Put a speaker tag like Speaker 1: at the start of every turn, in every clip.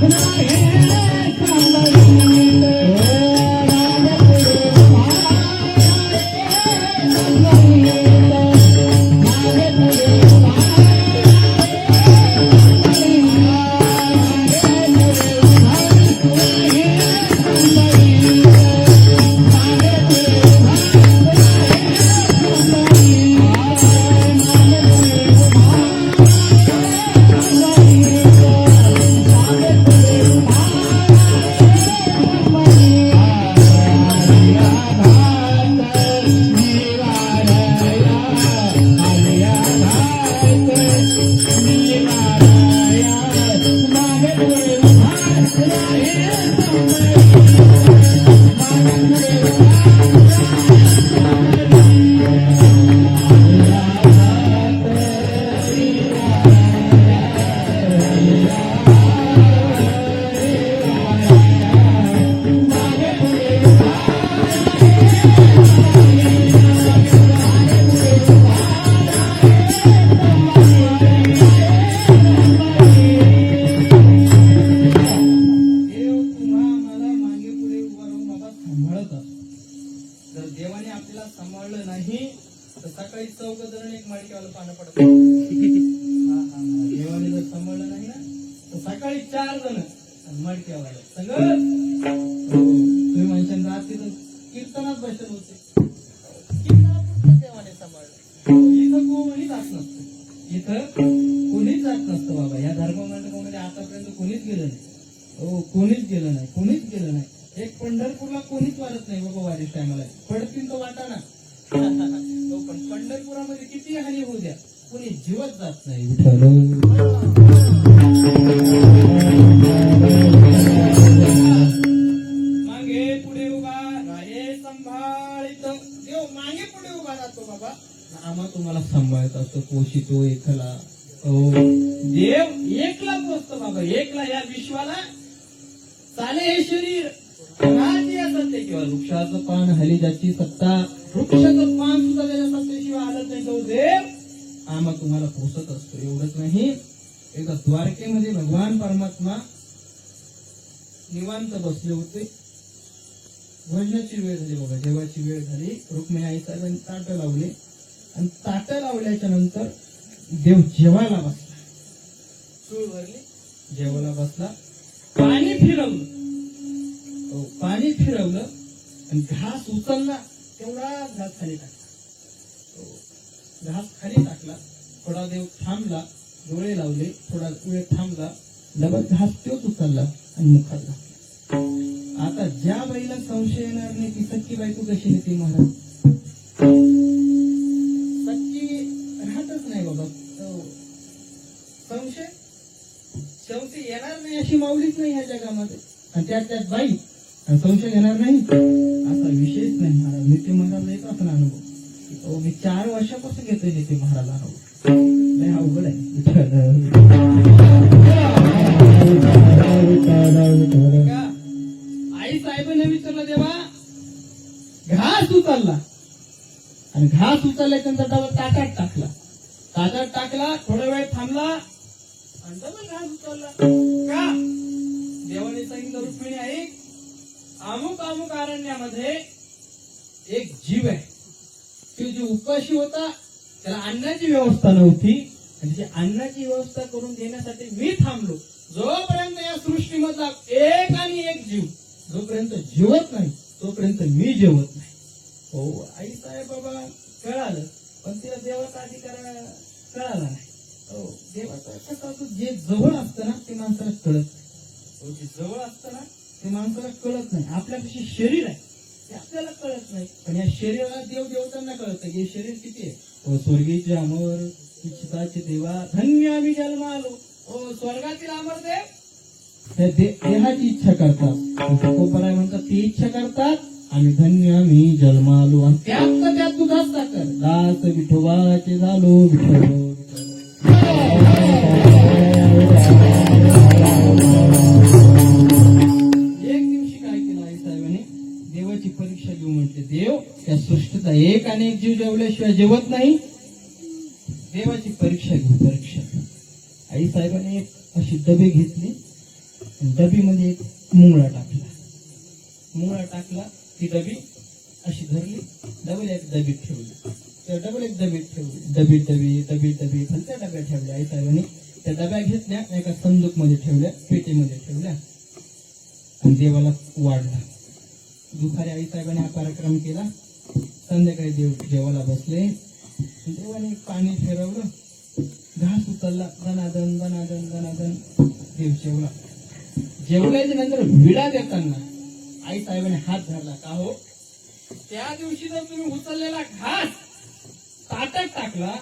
Speaker 1: देव सांभाळत असतो जर देवाने आपल्याला सांभाळलं नाही तर सकाळी चौक जण एक मालिकेवाला पानं पडत हा, हा, हा. देवाने जर सांभाळलं नाही ना तर सकाळी चार जण मडक्यावाले सगळं. हो, तुम्ही म्हणशाल रात्री तर कीर्तनात बसल होते. कीर्तनात देवाने सांभाळलं. इथं कोणी जात नसतं. इथं कोणीच जात नसतं बाबा. या धर्ममंडळामध्ये आतापर्यंत कोणीच गेलं नाही. हो कोणीच गेलं नाही कोणीच गेलं नाही. एक पंढरपूरला कोणीच वारत नाही बाबा वारीस टायमाला पडतील तो वाटाणा. तो पण पंढरपुरामध्ये किती हानी होऊ द्या. कोणी जीवत जात नाही. मागे पुढे उभा राहे सांभाळित. देव मागे पुढे उभा राहतो बाबा. आम्हा तुम्हाला सांभाळत असतो पोषितो एकला. हो. देव एकला पोचतो बाबा. एकला या विश्वाला. चाले हे शरीर. किंवा वृक्षाचं पान हली ज्याची सत्ता वृक्षाचं पान सुद्धा त्याच्या सत्तेशिवाय आलं नाही तो देव. आम्हा तुम्हाला पोचत असतो एवढंच नाही. एका द्वारकेमध्ये भगवान परमात्मा निवांत बसले होते. भजनाची वेळ झाली बघा जेवायची वेळ झाली. रुक्मिणी आई साहेबांनी ताट लावले. आणि ताट लावल्याच्या नंतर देव जेवायला बसला. चूळ भरली जेवायला बसला. पाणी फिरवलं. पाणी फिरवलं आणि घास उचलला तेवढा घास खाली टाकला. घास खाली टाकला थोडा देव थांबला डोळे लावले थोडा वेळ थांबला लगत घास तोच उचलला आणि मुखात घातला. आता ज्या बाईला संशय येणार नाही ती सच्ची बायको कशी नेते महाराज? सख्खी राहतच नाही बाबा. संशय शेवटी येणार नाही अशी माऊलीच नाही ह्या जगामध्ये. आणि त्यात त्यात बाई आणि संशय येणार नाही? असा विषयच नाही महाराज. नित्य महाराज येत असा अनुभव. हो मी चार वर्षापासून घेतोय नित्य महाराज अनुभव नाही अवघड आहे. आई साहेबांनी विचारलं देवा घास उचलला. आणि घास उचलल्याच्या नंतर ताटात टाकला. ताटात टाकला थोडा वेळ थांबला आणि डबल घास उचलला. का? देवाने सांगितलं रुक्मिणी आहे अमुक अमुक अरण्यामध्ये एक जीव आहे. तो जो उपाशी होता त्याला अन्नाची व्यवस्था नव्हती. आणि त्याची अन्नाची व्यवस्था करून देण्यासाठी मी थांबलो. जोपर्यंत या सृष्टीमधला एक आणि एक जीव जोपर्यंत जीवत नाही तोपर्यंत मी जेवत नाही. हो आई साहेब बाबा कळालं. पण तिला देवाचा अधिकार कळाला नाही. हो देवाचा जे जवळ असतं ना ते माणसाला कळत नाही. हो, जे जवळ असतं ना ते माणसाला कळत नाही. आपल्यापेक्षा शरीर आहे. ते आपल्याला कळत नाही. पण या शरीराला देव देवतांना कळत हे शरीर किती आहे? स्वर्गीचे अमर इच्छिताचे देवा धन्य आम्ही जन्म आलो. ओ स्वर्गातील अमर देव. त्या देहाची इच्छा करतात. तुकोबराय म्हणतात ती इच्छा करतात आणि धन्य आम्ही जन्मालो आणि त्यात त्यात तुझाच साखर दास विठोबाचे झालो विठोबा जीव म्हणजे देव त्या सृष्टीचा एक आणि एक जीव जेवल्याशिवाय जेवत नाही. देवाची परीक्षा घेऊ परीक्षा. आई साहेबांनी एक अशी डबे घेतली. डबीमध्ये एक मुंगळा टाकला. मुंगळा टाकला ती डबी अशी धरली डबल एक डबीत ठेवली. त्या डबल एक डबीत ठेवली. डबी डबी डबी डबी त्या डब्या ठेवल्या आई साहेबांनी. त्या डब्या घेतल्या एका संदूकमध्ये ठेवल्या पेटीमध्ये ठेवल्या. आणि देवाला वाढला. दुपारी आई साहेबांनी हा कार्यक्रम केला. संध्याकाळी देव जेवायला बसले. देवाने पाणी फिरवलं. घास उचलला. दनादन दनादन दनादन देव जेवला. जेवल्याच्या नंतर विडा देताना आई साहेबांनी हात धरला. का हो? त्या दिवशी जर तुम्ही उचललेला घास ताटात टाकला.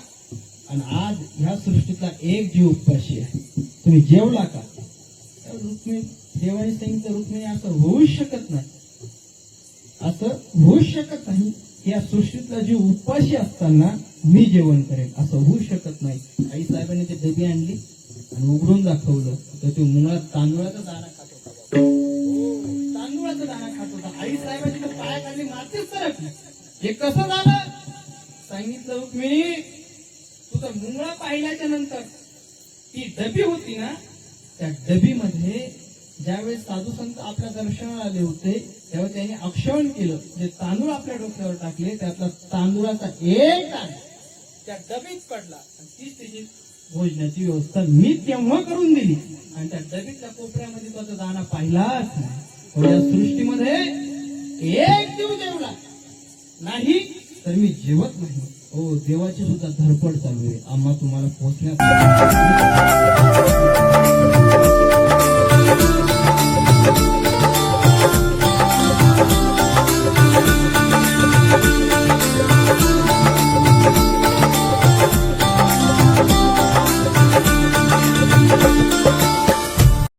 Speaker 1: आणि आज ह्या सृष्टीतला एक जीव उपाशी आहे. तुम्ही जेवला का? रुक्मिणी देवाने सांगितलं रुक्मिणी असं होऊच शकत नाही. असं होऊ शकत नाही. या सृष्टीतला जीव उपाशी असताना मी जेवण करेन. असं होऊ शकत नाही. आई साहेबांनी ते डबी आणली आणि उघडून दाखवलं. तर तो मुळात तांदूळाचा दाणा खात होता. तांदूळाचा दाणा खात होता. आई साहेबांच्या पायाखाली मातीच सरकली. हे कसं झालं? सांगितलं रुक्मिणी तुझा मुंगळा पाहिल्याच्या नंतर ती डबी होती ना त्या डबीमध्ये ज्यावेळेस साधू संत आपल्या दर्शनाला आले होते तेव्हा त्यांनी अक्षवण केलं. जे तांदूळ आपल्या डोक्यावर टाकले त्यातला तांदूळाचा एक दाणा त्या डबीत पडला. आणि तीच त्याची भोजनाची व्यवस्था मी तेव्हा करून दिली. आणि त्या डबीतल्या कोपऱ्यामध्ये तो दाना दाणा पाहिलाच नाही. या सृष्टीमध्ये एक देव जेवला नाही तर मी जेवत नाही. हो देवाची सुद्धा धडपड चालू आहे. आम्हा तुम्हाला पोचण्यात